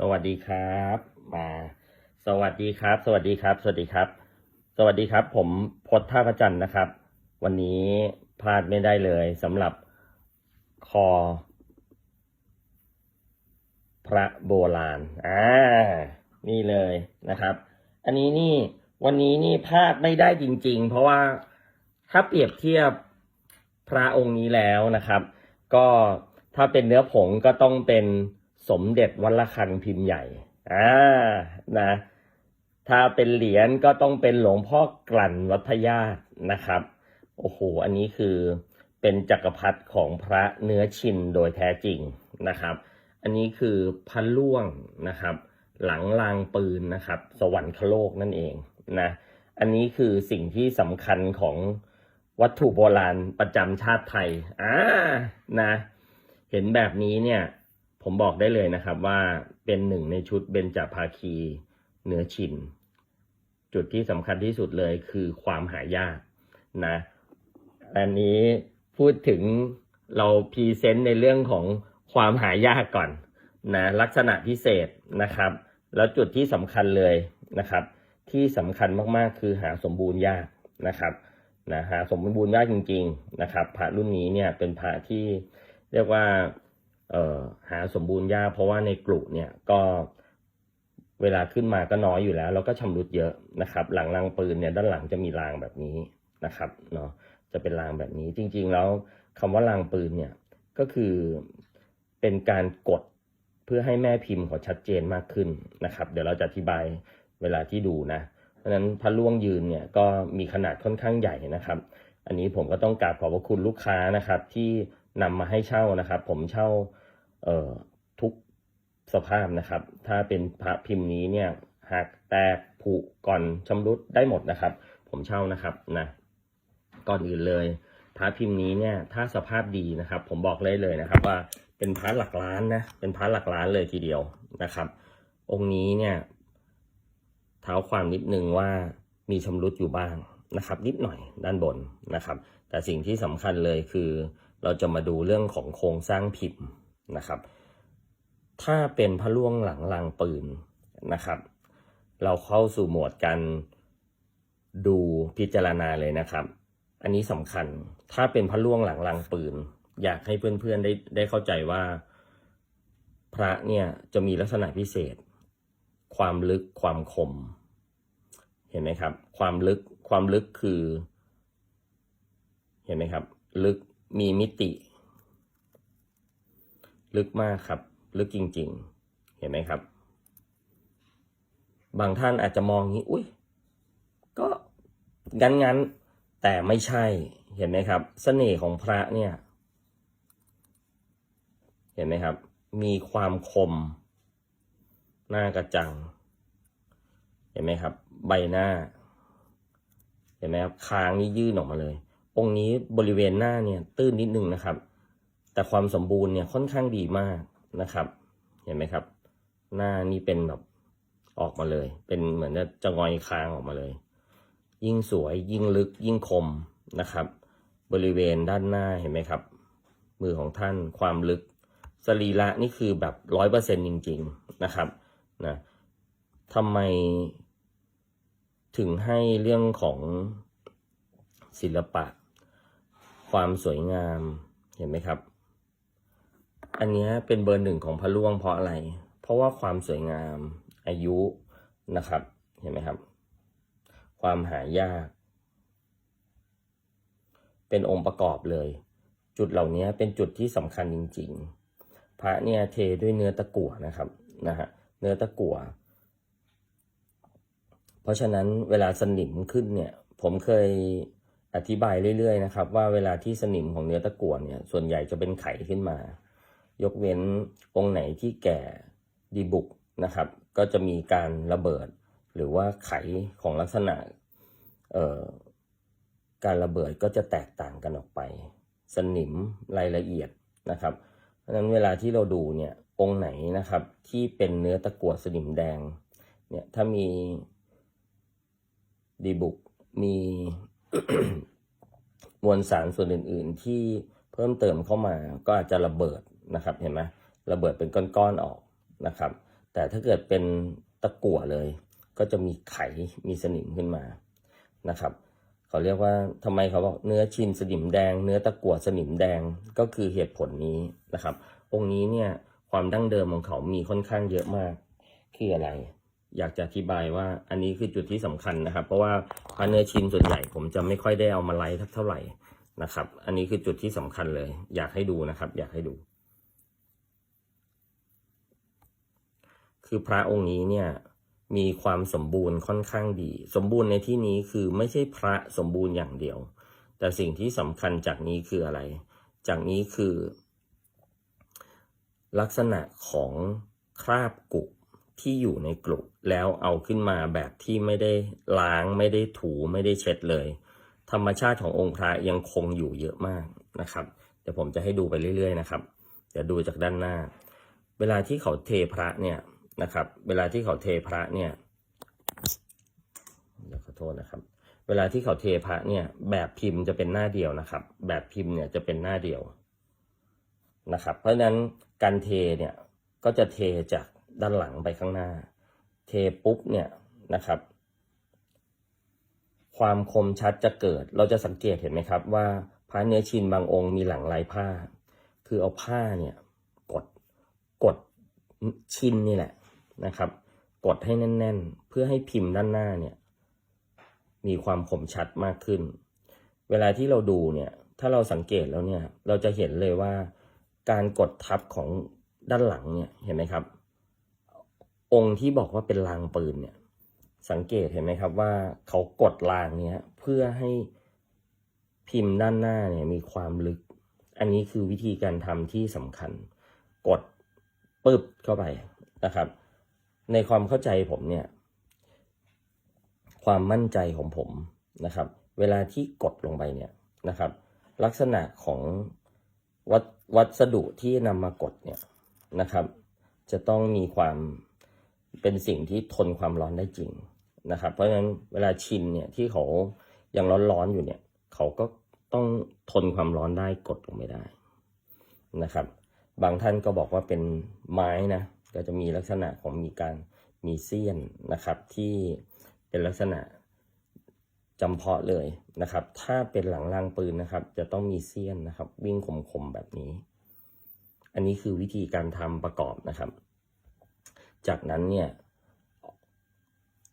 สวัสดีครับมาสวัสดีครับ สวัสดีครับ สวัสดีครับ สวัสดีครับ ผมพศท่าพระจันทร์นะครับ วันนี้พลาดไม่ได้เลยสำหรับคอ พระโบราณอ่านี่เลยนะครับ อันนี้นี่วันนี้นี่พลาดไม่ได้จริง ๆ เพราะว่าถ้าเปรียบเทียบพระองค์นี้แล้วนะครับ ก็ถ้าเป็นเนื้อผงก็ต้องเป็น สมเด็จวัดระฆังพิมพ์ใหญ่อ่านะถ้าเป็นเหรียญก็ต้องเป็นหลวงพ่อกลั่นวัดพญาตนะครับ โอ้โห อันนี้คือเป็นจักรพรรดิของพระเนื้อชินโดยแท้จริงนะครับ อันนี้คือพระล่วงนะครับ หลังลางปืนนะครับ สวรรคโลกนั่นเองนะ อันนี้คือสิ่งที่สำคัญของวัตถุโบราณประจำชาติไทย อ่า นะ เห็นแบบนี้เนี่ย ผมบอกได้เลยนะครับว่าเป็นหนึ่งในชุดเบญจภาคีเหนือชินจุดที่สำคัญที่สุดเลยคือความหายากนะ อันนี้พูดถึงเราพรีเซนต์ในเรื่องของความหายากก่อนนะลักษณะพิเศษนะครับ แล้วจุดที่สำคัญเลยนะครับ ที่สำคัญมากๆคือหาสมบูรณ์ยากนะครับนะหาสมบูรณ์ยากจริง ๆ นะครับ พระรุ่นนี้เนี่ยเป็นพระที่เรียกว่า หาสมบูรณ์ยากเพราะว่าในกลุ่เนี่ยก็เวลาขึ้นมาก็น้อยอยู่แล้ว แล้วก็ชำรุดเยอะนะครับ หลังรางปืนเนี่ยด้านหลังจะมีรางแบบนี้นะครับเนาะจะเป็นรางแบบนี้จริง ๆ แล้วคำว่ารางปืนเนี่ยก็คือเป็นการกดเพื่อให้แม่พิมพ์เขาชัดเจนมากขึ้นนะครับ เดี๋ยวเราจะอธิบายเวลาที่ดูนะ เพราะฉะนั้นพระล่วงยืนเนี่ยก็มีขนาดค่อนข้างใหญ่นะครับ อันนี้ผมก็ต้องกราบขอบพระคุณลูกค้านะครับที่ นำมาให้เช่านะครับ ผมเช่าเอ่อทุกสภาพนะครับ ถ้าเป็นพระพิมพ์นี้เนี่ยหักแตกผุก่อนชำรุดได้หมดนะครับ ผมเช่านะครับนะก่อนอื่นเลยพระพิมพ์นี้เนี่ยถ้าสภาพดีนะครับ ผมบอกเลยเลยนะครับ ว่าเป็นพระหลักล้านนะเป็นพระหลักล้านเลยทีเดียวนะครับ องค์นี้เนี่ยเท้าความนิดนึงว่ามีชำรุดอยู่บ้างนะครับ นิดหน่อยด้านบนนะครับ แต่สิ่งที่สำคัญเลยคือ เราจะมาดูเรื่องของโครงสร้างพิมพ์นะครับ ถ้าเป็นพระล่วงหลังรางปืนนะครับ เราเข้าสู่โหมดการดูพิจารณาเลยนะครับ อันนี้สำคัญ ถ้าเป็นพระล่วงหลังรางปืน อยากให้เพื่อนๆได้ได้เข้าใจว่า พระเนี่ยจะมีลักษณะพิเศษ ความลึกความคม เห็นไหมครับ ความลึกความลึกคือ เห็นไหมครับ ลึก มีมิติ ลึกมากครับ ลึกจริง ๆ เห็นไหมครับ บางท่านอาจจะมองอย่างนี้อุ้ยก็งั้นงั้นๆแต่ไม่ใช่เห็นไหมครับเสน่ห์ของพระเนี่ย เห็นไหมครับ มีความคม หน้ากระจัง เห็นไหมครับ ใบหน้า เห็นไหมครับคางนี่ยื่นออกมาเลย องค์นี้บริเวณหน้าเนี่ยตื้นนิดนึงนะครับ แต่ความสมบูรณ์เนี่ยค่อนข้างดีมากนะครับ เห็นไหมครับ หน้านี่เป็นแบบออกมาเลย เป็นเหมือนจะงอยคางออกมาเลย ยิ่งสวยยิ่งลึกยิ่งคมนะครับ บริเวณด้านหน้าเห็นไหมครับ มือของท่านความลึกสรีระนี่คือแบบร้อยเปอร์เซ็นจริง ๆนะครับนะทำไมถึงให้เรื่องของศิลปะ ความสวยงามเห็นไหมครับ อันนี้เป็นเบอร์หนึ่งของพระล่วงเพราะอะไร เพราะว่าความสวยงามอายุนะครับ เห็นไหมครับ ความหายาก เป็นองค์ประกอบเลย จุดเหล่านี้เป็นจุดที่สำคัญจริง ๆ พระเนี่ยเทด้วยเนื้อตะกั่วนะครับนะฮะเนื้อตะกั่วเพราะฉะนั้นเวลาสนิมขึ้นเนี่ย ผมเคย อธิบายเรื่อยๆนะครับว่าเวลาที่สนิมของเนื้อตะกั่วเนี่ยส่วนใหญ่จะเป็นไขขึ้นมา ยกเว้นองค์ไหนที่แก่ดีบุกนะครับ ก็จะมีการระเบิด หรือว่าไขของลักษณะการระเบิดก็จะแตกต่างกันออกไป สนิมรายละเอียดนะครับ เพราะฉะนั้นเวลาที่เราดูเนี่ยองค์ไหนนะครับที่เป็นเนื้อตะกั่วสนิมแดงเนี่ยถ้ามีดีบุกมี มวลสารส่วนอื่น ๆ ที่เพิ่มเติมเข้ามาก็อาจจะระเบิดนะครับเห็นไหมระเบิดเป็นก้อน ๆ ออกนะครับ แต่ถ้าเกิดเป็นตะกั่วเลย ก็จะมีไขมีสนิมขึ้นมานะครับเขาเรียกว่าทำไมเขาบอกเนื้อชินสนิมแดง เนื้อตะกั่วสนิมแดงก็คือเหตุผลนี้นะครับ องค์นี้เนี่ยความดั้งเดิมของเขามีค่อนข้างเยอะมากคืออะไร อยากจะอธิบายว่าอันนี้คือจุดที่สำคัญนะครับ เพราะว่าพระเนื้อชินส่วนใหญ่ผมจะไม่ค่อยได้เอามาไลฟ์เท่าไหร่นะครับ อันนี้คือจุดที่สำคัญเลย อยากให้ดูนะครับ อยากให้ดู คือพระองค์นี้เนี่ยมีความสมบูรณ์ค่อนข้างดี สมบูรณ์ในที่นี้คือไม่ใช่พระสมบูรณ์อย่างเดียว แต่สิ่งที่สำคัญจากนี้คืออะไร จากนี้คือ ลักษณะของคราบกุ ที่อยู่ในกลุ่มแล้วเอาขึ้นมาแบบที่ไม่ได้ล้างไม่ได้ถูไม่ได้เช็ดเลย ธรรมชาติขององค์พระยังคงอยู่เยอะมากนะครับเดี๋ยวผมจะให้ดูไปเรื่อย ๆ นะครับเดี๋ยวดูจากด้านหน้า เวลาที่เขาเทพระเนี่ยนะครับ เวลาที่เขาเทพระเนี่ยเดี๋ยวขอโทษนะครับ เวลาที่เขาเทพระเนี่ย แบบพิมพ์จะเป็นหน้าเดียวนะครับ แบบพิมพ์เนี่ยจะเป็นหน้าเดียวนะครับ เพราะฉะนั้นการเทเนี่ยก็จะเทจาก ด้านหลังไปข้างหน้า เทปุ๊บเนี่ยนะครับ ความคมชัดจะเกิด เราจะสังเกตเห็นไหมครับ ว่าพระเนื้อชินบางองค์มีหลังลายผ้า คือเอาผ้าเนี่ยกดกดชินนี่แหละนะครับ กดให้แน่น ๆ เพื่อให้พิมพ์ด้านหน้าเนี่ย มีความคมชัดมากขึ้น เวลาที่เราดูเนี่ย ถ้าเราสังเกตแล้วเนี่ย เราจะเห็นเลยว่าการกดทับของด้านหลังเนี่ย เห็นไหมครับ องค์ที่บอกว่าเป็นรางปืนเนี่ย สังเกตเห็นไหมครับว่าเขากดรางเนี้ยเพื่อให้พิมพ์ด้านหน้าเนี่ยมีความลึก อันนี้คือวิธีการทำที่สำคัญ กดปึ๊บเข้าไปนะครับ ในความเข้าใจผมเนี่ย ความมั่นใจของผมนะครับ เวลาที่กดลงไปเนี่ยนะครับ ลักษณะของวัสวัสดุที่นำมากดเนี่ยนะครับ จะต้องมีความ เป็นสิ่งที่ทนความร้อนได้จริงนะครับ เพราะฉะนั้นเวลาชินเนี่ยที่เขายังร้อนๆอยู่เนี่ย เขาก็ต้องทนความร้อนได้กดลงไม่ได้นะครับ บางท่านก็บอกว่าเป็นไม้นะก็จะมีลักษณะของมีการมีเสี้ยนนะครับที่เป็นลักษณะจำเพาะเลยนะครับ ถ้าเป็นหลังรางปืนนะครับ จะต้องมีเสี้ยนนะครับ วิ่งคมๆแบบนี้ อันนี้คือวิธีการทำประกอบนะครับ จากนั้นเนี่ย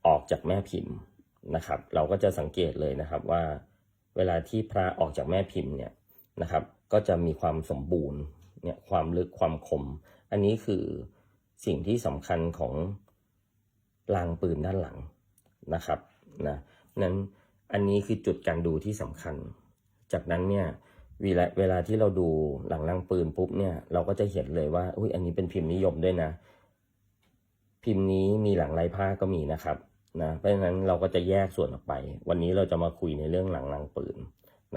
ออกจากแม่พิมพ์นะครับ เราก็จะสังเกตเลยนะครับว่าเวลาที่พระออกจากแม่พิมพ์เนี่ยนะครับ ก็จะมีความสมบูรณ์เนี่ยความลึกความคม อันนี้คือสิ่งที่สำคัญของรางปืนด้านหลังนะครับนะนั้นอันนี้คือจุดการดูที่สำคัญ จากนั้นเนี่ยเวลาเวลาที่เราดูหลังรางปืนปุ๊บเนี่ยเราก็จะเห็นเลยว่าอุ้ยอันนี้เป็นพิมพ์นิยมด้วยนะ พิมพ์นี้มีหลังลายผ้าก็มีนะครับนะเพราะฉะนั้นเราก็จะแยกส่วนออกไป วันนี้เราจะมาคุยในเรื่องหลังรางปืน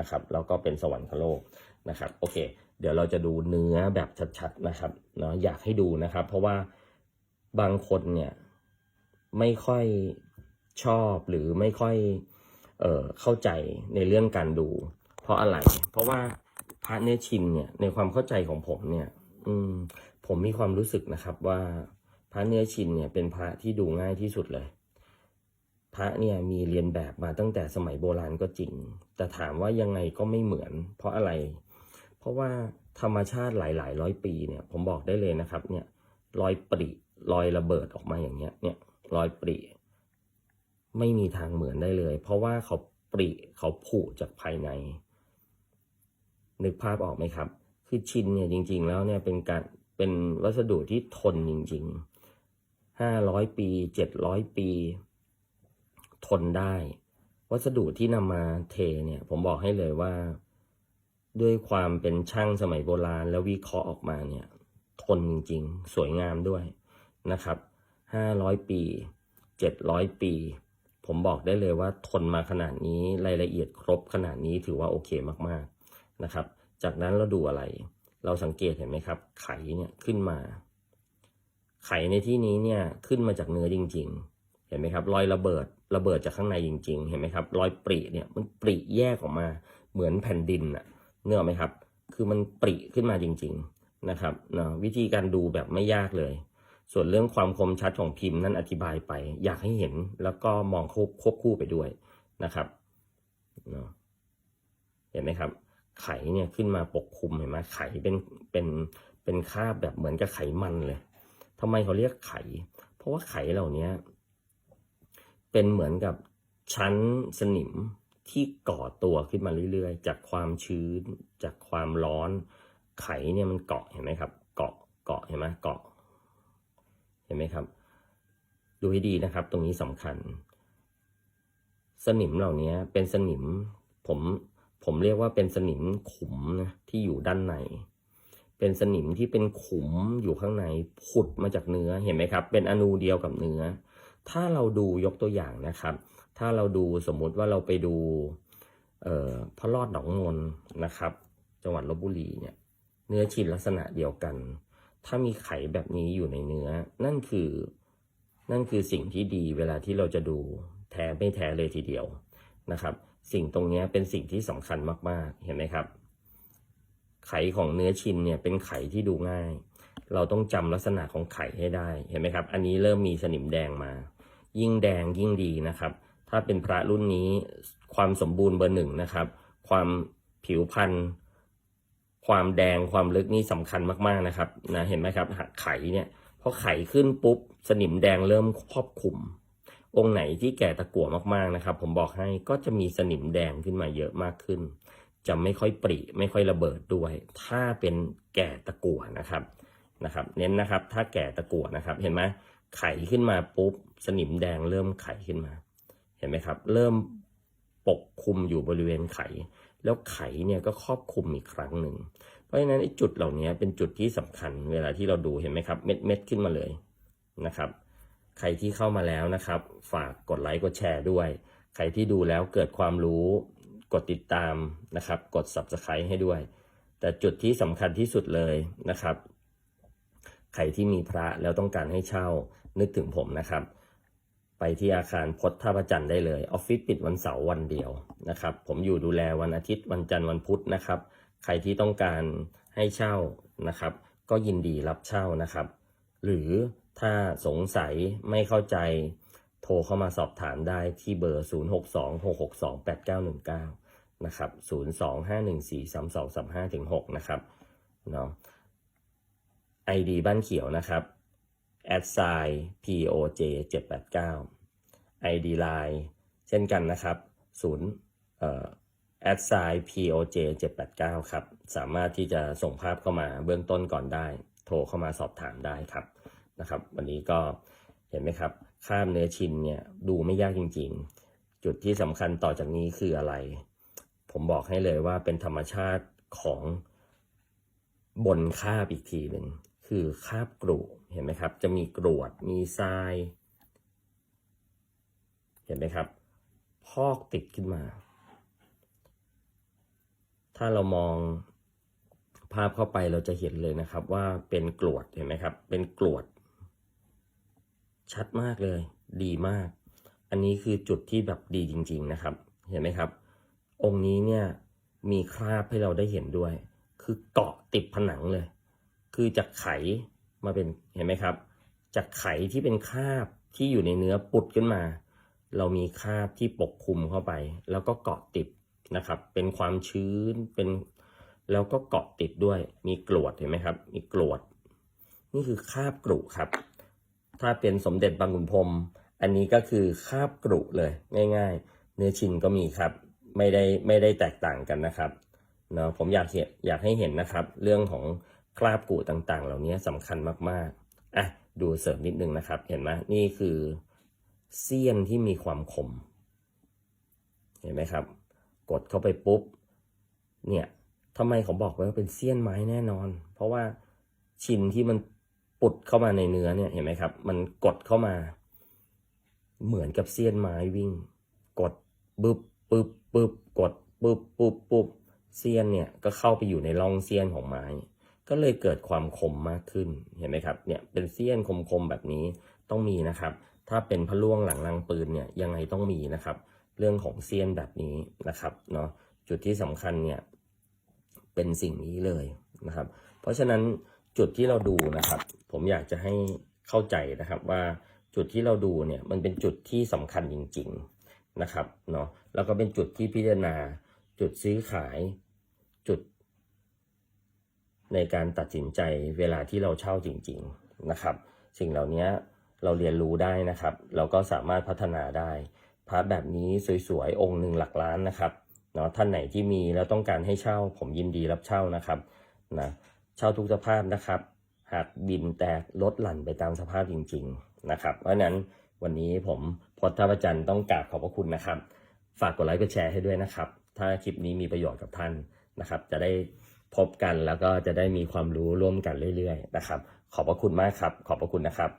นะครับแล้วก็เป็นสวรรคโลกนะครับโอเค เดี๋ยวเราจะดูเนื้อแบบชัดๆนะครับเนาะอยากให้ดูนะครับ เพราะว่าบางคนเนี่ยไม่ค่อยชอบหรือไม่ค่อยเอ่อเข้าใจในเรื่องการดู เพราะอะไร เพราะว่าพระเนชินเนี่ยในความเข้าใจของผมเนี่ย อืมผมมีความรู้สึกนะครับว่า ระเนื้อชินเนี่ยเป็นพระที่ดูง่ายที่สุดเลย พระเนี่ยมีเรียนแบบมาตั้งแต่สมัยโบราณก็จริง แต่ถามว่ายังไงก็ไม่เหมือน เพราะอะไร เพราะว่าธรรมชาติหลาย ๆ ร้อยปีเนี่ยผมบอกได้เลยนะครับเนี่ยรอยปริรอยระเบิดออกมาอย่างเงี้ยเนี่ยรอยปริไม่มีทางเหมือนได้เลย เพราะว่าเขาปริเขาผุจากภายใน นึกภาพออกไหมครับ คือชินเนี่ยจริง ๆ แล้วเนี่ยเป็นการเป็นวัสดุที่ทนจริง ๆ ห้าร้อยปีเจ็ดร้อยปี ทนได้ วัสดุที่นำมาเทเนี่ย ผมบอกให้เลยว่า ด้วยความเป็นช่างสมัยโบราณ แล้ววิเคราะห์ออกมาเนี่ย ทนจริงๆ สวยงามด้วยนะครับห้าร้อยปีเจ็ดร้อยปี ผมบอกได้เลยว่าทนมาขนาดนี้รายละเอียดครบขนาดนี้ถือว่าโอเคมากๆนะครับ จากนั้นเราดูอะไร เราสังเกตเห็นไหมครับ ไขเนี่ยขึ้นมา ไขในที่นี้เนี่ยขึ้นมาจากเนื้อจริง ๆ เห็นไหมครับ รอยระเบิดระเบิดจากข้างในจริง ๆ เห็นไหมครับ รอยปริเนี่ยมันปริแยกออกมาเหมือนแผ่นดินอะเนื้อไหมครับ คือมันปริขึ้นมาจริง ๆนะครับเนาะวิธีการดูแบบไม่ยากเลย ส่วนเรื่องความคมชัดของพิมพ์นั่นอธิบายไป อยากให้เห็นแล้วก็มองควบควบคู่ไปด้วยนะครับเนาะเห็นไหมครับ ไข่เนี่ยขึ้นมาปกคลุมเห็นไหมไข่เป็นเป็นเป็นคราบแบบเหมือนกับไขมันเลย ทำไมเขาเรียกไข่เพราะว่าไข่เหล่านี้เป็นเหมือนกับชั้นสนิมที่ก่อตัวขึ้นมาเรื่อยๆ จากความชื้น จากความร้อน ไข่เนี่ยมันเกาะเห็นไหมครับ เกาะเกาะเห็นไหมเกาะ เห็นไหมครับ ดูให้ดีนะครับ ตรงนี้สำคัญ สนิมเหล่านี้เป็นสนิมผมผมเรียกว่าเป็นสนิมขุมนะที่อยู่ด้านใน เป็นสนิมที่เป็นขุมอยู่ข้างในผุดมาจากเนื้อเห็นไหมครับ เป็นอนูเดียวกับเนื้อ ถ้าเราดูยกตัวอย่างนะครับ ถ้าเราดูสมมุติว่าเราไปดูเอ่อพระรอดหนองมนนะครับ จังหวัดลบบุรีเนี่ยเนื้อชิ้นลักษณะเดียวกัน ถ้ามีไข่แบบนี้อยู่ในเนื้อ นั่นคือ นั่นคือสิ่งที่ดีเวลาที่เราจะดูแท้ไม่แท้เลยทีเดียวนะครับ สิ่งตรงนี้เป็นสิ่งที่สำคัญมาก ๆ เห็นไหมครับ ไข่ของเนื้อชิ้นเนี่ยเป็นไข่ที่ดูง่าย เราต้องจำลักษณะของไข่ให้ได้เห็นไหมครับ อันนี้เริ่มมีสนิมแดงมา ยิ่งแดงยิ่งดีนะครับ ถ้าเป็นพระรุ่นนี้ความสมบูรณ์เบอร์หนึ่งนะครับ ความผิวพรรณความแดงความลึกนี่สำคัญมากๆนะครับนะเห็นไหมครับไข่เนี่ยพอไข่ขึ้นปุ๊บสนิมแดงเริ่มครอบคลุม องค์ไหนที่แก่ตะกั่วมากๆนะครับ ผมบอกให้ก็จะมีสนิมแดงขึ้นมาเยอะมากขึ้น จะไม่ค่อยปริไม่ค่อยระเบิดด้วย ถ้าเป็นแก่ตะกั่วนะครับนะครับ เน้นนะครับ ถ้าแก่ตะกั่วนะครับ เห็นไหมไข่ขึ้นมาปุ๊บสนิมแดงเริ่มไข่ขึ้นมา เห็นไหมครับ เริ่มปกคลุมอยู่บริเวณไข่แล้วไข่เนี่ยก็ครอบคลุมอีกครั้งหนึ่ง เพราะฉะนั้นไอ้จุดเหล่านี้เป็นจุดที่สำคัญเวลาที่เราดูเห็นไหมครับ เม็ดเม็ดขึ้นมาเลยนะครับ ใครที่เข้ามาแล้วนะครับ ฝากกดไลค์กดแชร์ด้วย ใครที่ดูแล้วเกิดความรู้ กดติดตามนะครับ กด subscribe ให้ด้วย แต่จุดที่สำคัญที่สุดเลยนะครับ ใครที่มีพระแล้วต้องการให้เช่านึกถึงผมนะครับ ไปที่อาคารพจน์ท่าประจันทร์ได้เลยออฟฟิศปิดวันเสาร์วันเดียวนะครับ ผมอยู่ดูแลวันอาทิตย์วันจันทร์วันพุธนะครับ ใครที่ต้องการให้เช่านะครับ ก็ยินดีรับเช่านะครับ หรือถ้าสงสัยไม่เข้าใจ โทรเข้ามาสอบถามได้ที่เบอร์ 0626628919 นะครับ 025143235ถึง6นะครับเนาะ ID บ้านเขียวนะครับ a d s i poj 789 ID Line เช่นกันนะครับ0เอ่อ a d s i poj 789 ครับ สามารถที่จะส่งภาพเข้ามาเบื้องต้นก่อนได้ โทรเข้ามาสอบถามได้ครับ นะครับ วันนี้ก็เห็นไหมครับ ข้ามเนื้อชิ้นเนี่ยดูไม่ยากจริง ๆ จุดที่สำคัญต่อจากนี้คืออะไร ผมบอกให้เลยว่าเป็นธรรมชาติของบนคาบอีกทีหนึ่งคือคาบกรุเห็นไหมครับ จะมีกรวดมีทราย เห็นไหมครับ พอกติดขึ้นมา ถ้าเรามองภาพเข้าไปเราจะเห็นเลยนะครับ ว่าเป็นกรวดเห็นไหมครับ เป็นกรวด ชัดมากเลย ดีมาก อันนี้คือจุดที่แบบดีจริง ๆนะครับ เห็นไหมครับ องค์นี้เนี่ยมีคราบให้เราได้เห็นด้วย คือเกาะติดผนังเลย คือจากไขมาเป็นเห็นไหมครับ จากไขที่เป็นคราบที่อยู่ในเนื้อปุดขึ้นมา เรามีคราบที่ปกคลุมเข้าไป แล้วก็เกาะติดนะครับ เป็นความชื้นเป็นแล้วก็เกาะติดด้วย มีกรวดเห็นไหมครับ มีกรวด นี่คือคราบกรุครับ ถ้าเป็นสมเด็จบางขุนพรมอันนี้ก็คือคาบกรุเลยง่าย ๆ เนื้อชิ้นก็มีครับ ไม่ได้ไม่ได้แตกต่างกันนะครับเนาะผมอยากเห็นอยากให้เห็นนะครับ เรื่องของคราบกรุต่างๆ เหล่านี้สำคัญมากๆอะดูเสริมนิดนึงนะครับ เห็นไหมนี่คือเสี้ยนที่มีความคม เห็นไหมครับ กดเข้าไปปุ๊บ เนี่ยทำไมเขาบอกไว่าเป็นเสี้ยนไม้แน่นอน เพราะว่าชิ้นที่มัน ปุดเข้ามาในเนื้อเนี่ยเห็นไหมครับ มันกดเข้ามา เหมือนกับเสี้ยนไม้วิ่ง กดบึบปึ๊บปึ๊บกดปึ๊บปุ๊บปุ๊บเสี้ยนเนี่ยก็เข้าไปอยู่ในร่องเสี้ยนของไม้ ก็เลยเกิดความคมมากขึ้นเห็นไหมครับเนี่ยเป็นเสี้ยนคมๆแบบนี้ต้องมีนะครับ ถ้าเป็นพะล่วงหลังรังปืนเนี่ยยังไงต้องมีนะครับ เรื่องของเสี้ยนแบบนี้นะครับเนาะจุดที่สำคัญเนี่ยเป็นสิ่งนี้เลยนะครับ เพราะฉะนั้นจุดที่เราดูนะครับ ผมอยากจะให้เข้าใจนะครับว่าจุดที่เราดูเนี่ยมันเป็นจุดที่สำคัญจริง ๆนะครับเนาะแล้วก็เป็นจุดที่พิจารณา จุดซื้อขายจุด ในการตัดสินใจเวลาที่เราเช่าจริง ๆนะครับ สิ่งเหล่านี้เราเรียนรู้ได้นะครับ เราก็สามารถพัฒนาได้พระแบบนี้สวยๆองค์หนึ่งหลักล้านนะครับเนาะท่านไหนที่มีแล้วต้องการให้เช่า ผมยินดีรับเช่านะครับนะเช่าทุกสภาพนะครับ หากบินแตกลดหลั่นไปตามสภาพจริง ๆ นะครับ เพราะนั้นวันนี้ผมพจน์ท่าประจันต้องกราบขอบพระคุณนะครับ ฝากกดไลค์กดแชร์ให้ด้วยนะครับ ถ้าคลิปนี้มีประโยชน์กับท่านนะครับ จะได้พบกันแล้วก็จะได้มีความรู้ร่วมกันเรื่อย ๆ นะครับ ขอบพระคุณมากครับ ขอบพระคุณนะครับ